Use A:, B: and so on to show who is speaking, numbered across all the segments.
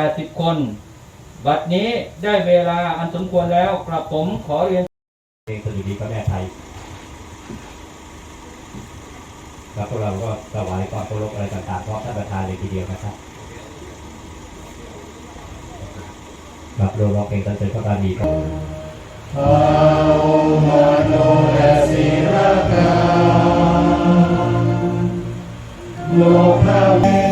A: 80 คน บัดนี้ได้เวลาอันสมควรแล้วกระผมขอเรียน
B: เพลงสดุดีพระแม่ไทยแล้วพวกเราก็ถวายความเคารพอะไรต่างๆเพราะท่านประธานเลยทีเดียวนะครับครับเราร้องเพลงสรรเสริญพระบารมีครับ
C: โลกาเว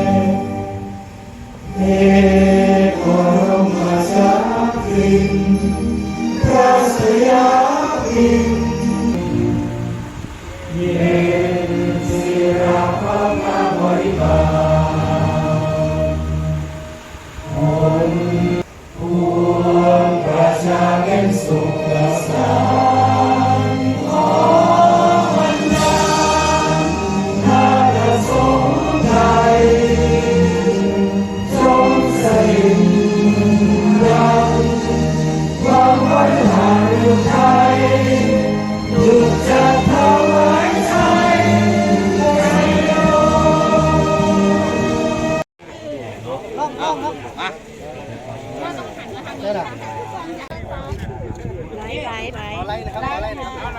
C: เ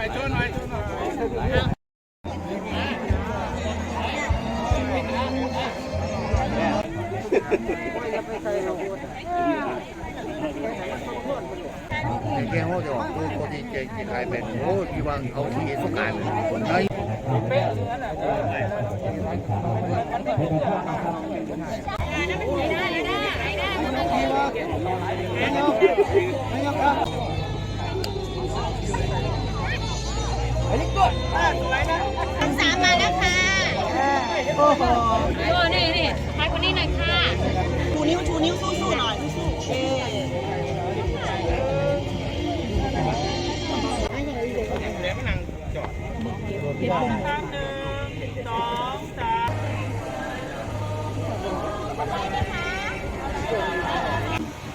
C: แก
D: งว่าจะบอกคือคนที่เก่งที่ขายเป็นโอ้ที่วางเอาที่สุการใน
E: ไทั้ หนึ่งสองส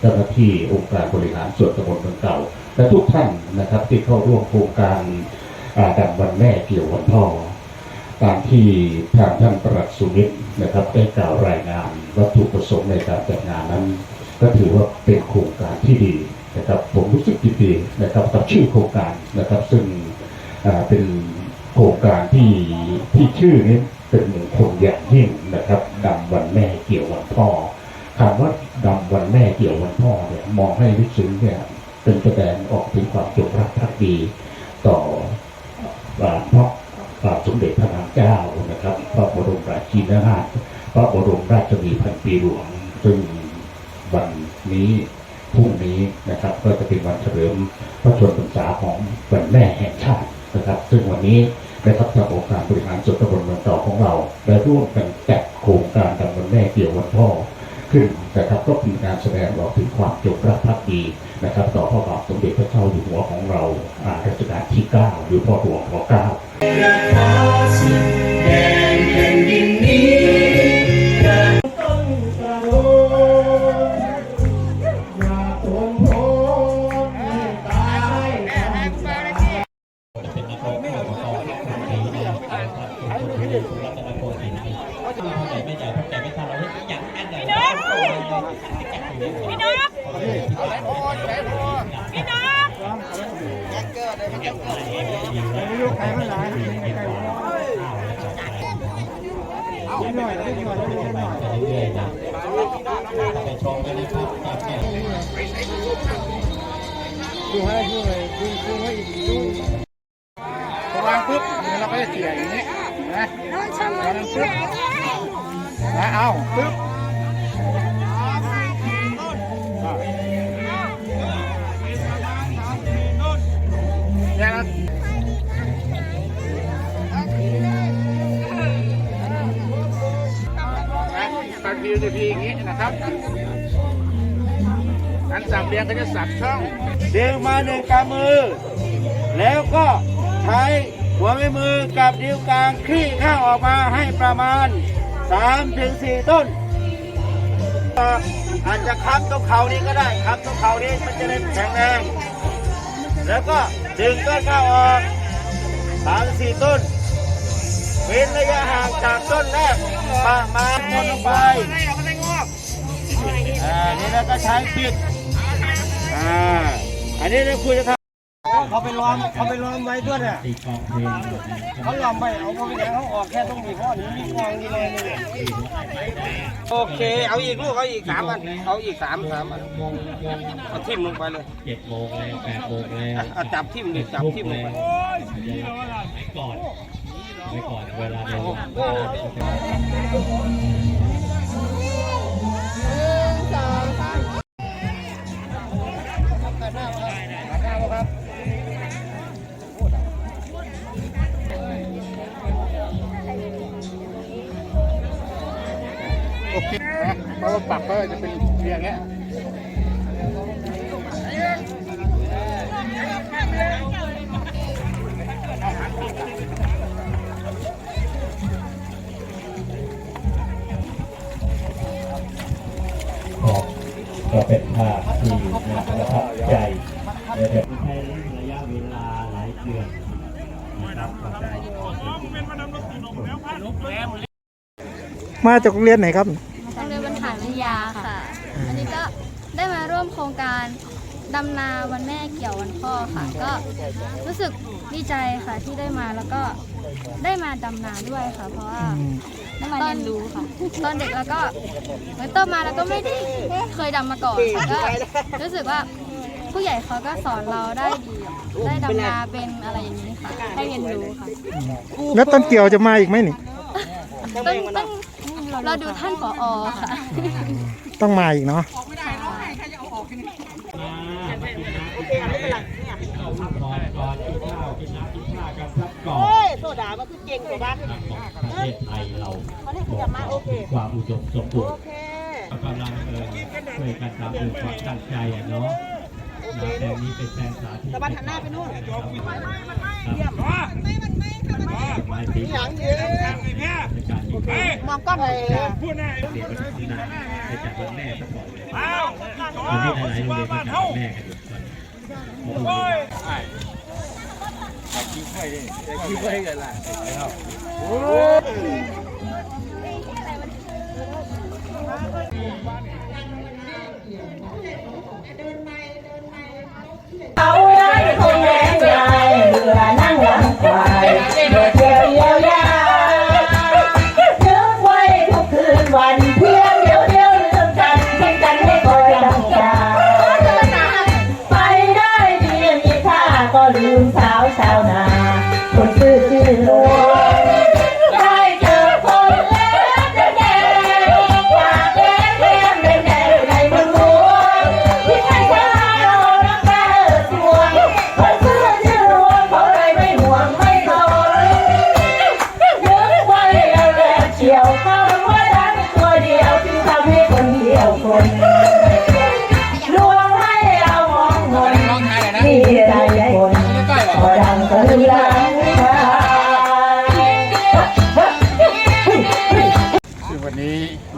E: เจ้า
B: หน้าที่องค์การบริหารส่วนตำบลเมืองเก่า และทุกท่านนะครับที่เข้าร่วมโครงการดังวันแม่เกี่ยววันพ่อตามที่ทางท่านประหลัดสุวิทย์นะครับได้กล่าวรายงานวัตถุประสงค์ในการจัดงานนั้น ก็ถือว่าเป็นโครงการที่ดีนะครับผมรู้สึกดีนะครับกับชื่อโครงการนะครับซึ่งเป็น โครงการที่ที่ชื่อนี้เป็นมงคลอย่างยิ่งนะครับดำวันแม่เกี่ยววันพ่อคำว่าดำวันแม่เกี่ยววันพ่อเนี่ยมองให้ลึกซึ้งเนี่ยเป็นแสดงออกถึงความจงรักภักดีต่ออ่าพระบาทสมเด็จพระนางเจ้านะครับ พระบรมราชินีนาถพระบรมราชชนีพันปีหลวงซึ่งวันนี้พรุ่งนี้นะครับ ก็จะเป็นวันเฉลิมพระชนมพรรษาของวันแม่แห่งชาตินะครับ ซึ่งวันนี้ นะครับทางองค์การบริหารส่วนตำบลเมืองเก่าของเราได้ร่วมกันจัดโครงการดำเนินแม่เกี่ยววันพ่อขึ้นนะครับก็เป็นการแสดงออกถึงความจงรักภักดีนะครับ ต่อพระบาทสมเด็จพระเจ้าอยู่หัวของเราอ่ารัชกาลที่ 9 หรือพ่อหลวงพ่อเก้า
C: เลี้ยงห
E: น่อ
D: วางปุ๊บเราก็จะเสียอย่างนี้นะวางปุ๊บนะเอาปุ๊บ ตัดวิวจะพีอย่างนี้นะครับการสับเรียงก็จะสับช่องเดึงมาหนึ่งกำมือ แล้วก็ใช้หัวแม่มือกับนิ้วกลางคลี่ข้างออกมาให้ประมาณ3ถึง4ต้น อาจจะค้ำตรงเขานี้ก็ได้ค้ำตรงเขานี้มันจะได้แข็งแรงแล้วก็ดึงต้นข้าวออกสามสี่ต้น ระยะห่างจากต้นแรกประมาณคนลงไปอ่า
F: อันนี้แล้วก็ใช้ปิดอ่าอันนี้เราคุยจะทำ
G: เขาไปล้อมเขาไปล้อมไว้ด้วยเนี่ย
C: ตีกองเพลง
G: เขาล้อมไปเอาเขาไปไหนเขาออกแค่ตรงนี้เพราะนี้มีกองนี่เลยนี่โอเค เอาอีกลูกเอาอีกสามอันเอาอีกสามสามอันเอาทิ่มลงไปเลย
C: เจ็ดโมงแล้วแปดโมงแล้ว
G: เอาจับทิ่มดิจับทิ่มลงไป
C: ไว้ก่อนไว้ก่อนเวลาเดิน
F: โอเคนะเพราะว่าปักก็จะเป็นเรียงเงี้ย
H: มาจากโรงเรียนไหนครับ
I: โรงเรียนบรรหารวิทยาค่ะ อันนี้ก็ได้มาร่วมโครงการดำนาวันแม่เกี่ยววันพ่อค่ะ ก็รู้สึกดีใจค่ะที่ได้มาแล้วก็ได้มาดำนาด้วยค่ะ เพราะว่าได้มาเรียนรู้ค่ะ ตอนเด็กแล้วก็เหมือนโตมาแล้วก็ไม่ได้เคยดำมาก่อนค่ะก็รู้สึกว่าผู้ใหญ่เขาก็สอนเราได้ดี ได้ดำนาเป็นอะไรอย่างนี้ค่ะได้เรียนรู้ค่ะ
H: แล้วต้นเกี่ยวจะมาอีกไหมนี่
I: ต้องต้องเราดูท่านผอค่ะ
H: ต้องมาอีกเนาะ
C: ก่อนก่อนกินข้าวกินน้ำกินข้าวกันสักก่อน
E: เฮ้ยโซดามันคือเก่งกว่าบ้าน
C: ประเทศไทยเรา
E: เขาเนี่ยเขาจะมาโอเค
C: ความอุดมสมบูร
E: โอ
C: ณ์
E: เค
C: กำลังเออช่วยกันทำด้วยความตั้งใจอะเนาะ นะแปลงนี้เป็นแปลงสาธิต
E: ตะบันหันหน้าไปนู่น
C: เยี่ยมไม้ตี
E: หลังเยอะ
C: ในการยิงเด็ก
E: มองกล้องเลย
C: มันทำนาไปจัดวันแม่ซะก่อนเลยวันนี้หลายๆโรงเรียนก็จัดวันแม่กันอยู่ก่อน
J: เขาได้ ค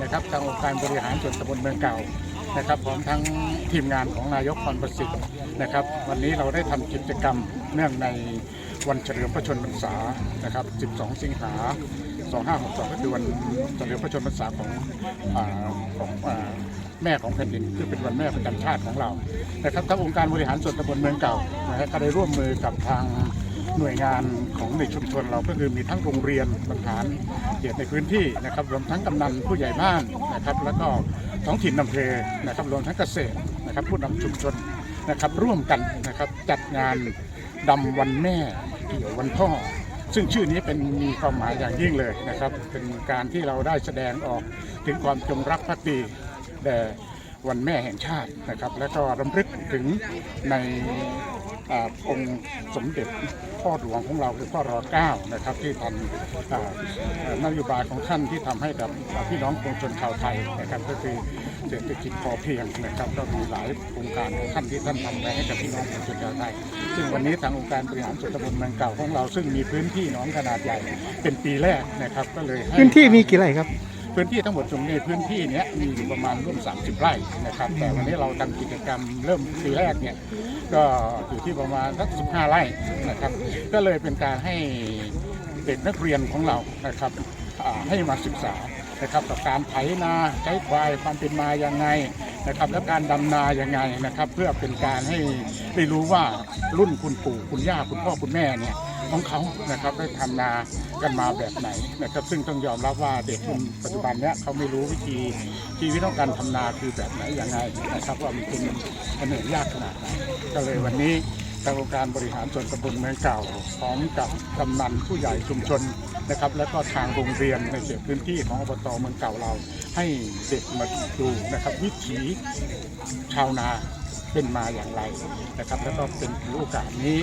J: นะ
F: ครับทางองค์การบริหารส่วนตำบลเมืองเก่านะครับพร้อมทั้งทีมงานของนายกพรประสิทธิ์นะครับ วันนี้เราได้ทำกิจกรรมเนื่องในวันเฉลิมพระชนมพรรษานะครับ 12 สิงหา 2562 ก็คือวันเฉลิมพระชนมพรรษาของอของอแม่ของแผ่นดินคือเป็นวันแม่ประจำชาติของเรานะครับทางองค์การบริหารส่วนตำบลเมืองเก่านะครับก็ได้ร่วมมือกับทาง หน่วยงานของในชุมชนเราก็คือมีทั้งโรงเรียนสถานเขตในพื้นที่นะครับรวมทั้งกำนันผู้ใหญ่บ้านนะครับ แล้วก็ท้องถิ่นอำเภอนะครับรวมทั้งเกษตรนะครับผู้นำชุมชนนะครับร่วมกันนะครับจัดงานดำวันแม่เกี่ยววันพ่อ ซึ่งชื่อนี้เป็นมีความหมายอย่างยิ่งเลยนะครับ เป็นการที่เราได้แสดงออกถึงความจงรักภักดีแด่วันแม่แห่งชาตินะครับ และก็รำลึกถึงใน องค์สมเด็จพ่อหลวงของเราคือพ่อรอเก้านะครับที่ทำนโยบายของท่านที่ทำให้กับพี่น้องปวงชนชาวไทยนะครับก็คือเศรษฐกิจพอเพียงนะครับก็มีหลายโครงการของท่านที่ท่านทำไว้ให้กับพี่น้องปวงชนชาวไทย ซึ่งวันนี้ทางองค์การบริหารส่วนตำบลเมืองเก่าของเราซึ่งมีพื้นที่หนองขนาดใหญ่เป็นปีแรกนะครับก็เลย
H: พื้นที่มีกี่ไร่ครับ
F: พื้นที่ทั้งหมดตรงนี้พื้นที่เนี้ยมีอยู่ประมาณร่วม 30 ไร่นะครับ แต่วันนี้เราทำกิจกรรมเริ่มปีแรกเนี่ยก็อยู่ที่ประมาณสัก15 ไร่นะครับ ก็เลยเป็นการให้เด็กนักเรียนของเรานะครับให้มาศึกษานะครับกับการไถนาใช้ควายความเป็นมายังไงนะครับและการดำนายังไงนะครับ เพื่อเป็นการให้ได้รู้ว่ารุ่นคุณปู่คุณย่าคุณพ่อคุณแม่เนี่ย ของเขานะครับได้ทำนากันมาแบบไหนนะครับซึ่งต้องยอมรับว่าเด็กรุ่นปัจจุบันเนี้ยเขาไม่รู้วิธีชีวิตของการทำนาคือแบบไหนยังไงนะครับว่ามันเป็นมันเหนื่อยยากขนาดไหนก็เลยวันนี้ทางองค์การบริหารส่วนตำบลเมืองเก่าพร้อมกับกำนันผู้ใหญ่ชุมชนนะครับ แล้วก็ทางโรงเรียนในเขตพื้นที่ของอบตเมืองเก่าเรา ให้เด็กมาดูนะครับ วิถีชาวนาเป็นมาอย่างไรนะครับ แล้วก็เป็นโอกาสนี้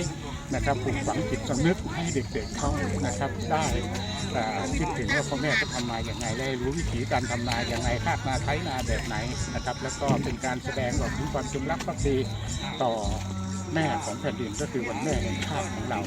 F: นะครับปลูกฝังจิตสำนึกให้เด็กๆเขานะครับ ได้คิดถึงว่าพ่อแม่เขาทำนาอย่างไรได้รู้วิถีการทำนาอย่างไรคาดนาไถนาแบบไหนนะครับ แล้วก็เป็นการแสดงออกถึงความจงรักภักดีต่อแม่ของแผ่นดินก็คือวันแม่แห่งชาติของเรา